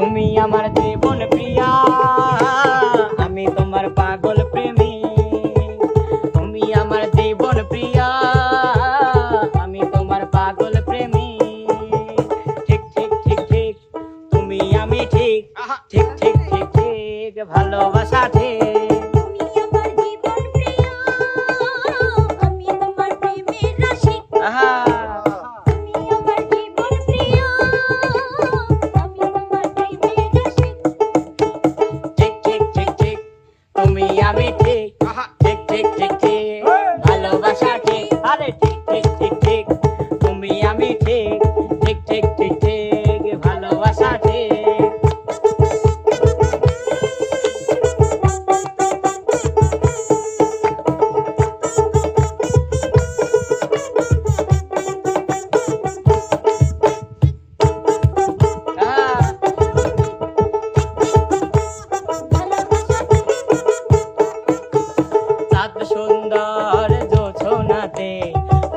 তুমি আমার জীবন প্রিয়া।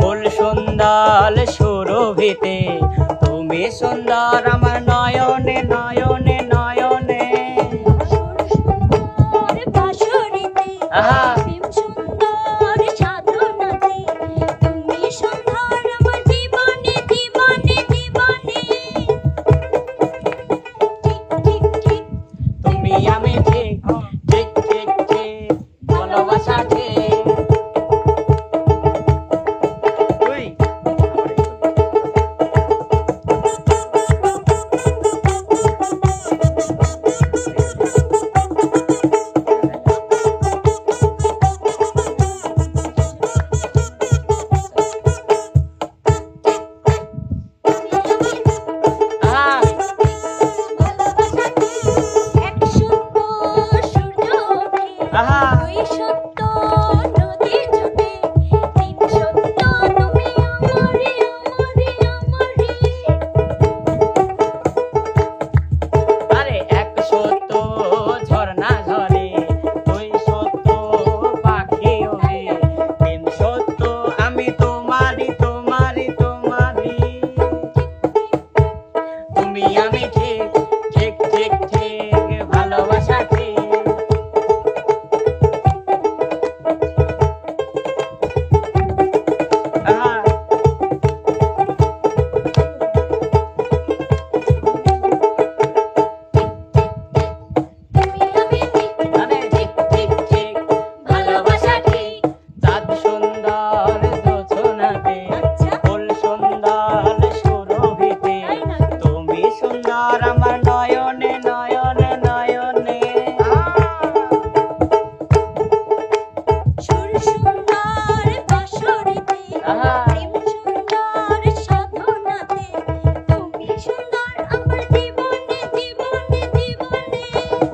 ফুল সন্ধ্যাল সুরভিতে। তুমি সুন্দর আমার নয়নে নয়নে নয়নে। আহা।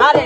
আরে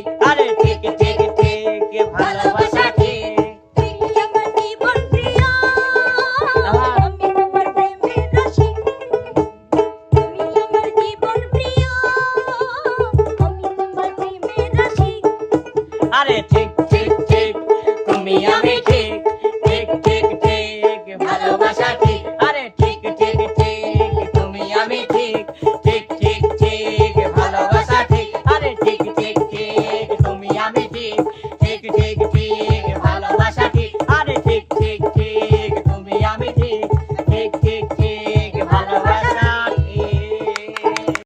আরে ঠিক ঠিক ঠিক। তুমি আমি ঠিক ঠিক ঠিক ঠিক। ভালোবাসা ঠিক আরে ঠিক ঠিক ঠিক। তুমি আমি ঠিক ঠিক ঠিক ঠিক। ভালোবাসা ঠিক আরে ঠিক ঠিক ঠিক। তুমি আমি ঠিক ঠিক ঠিক ঠিক।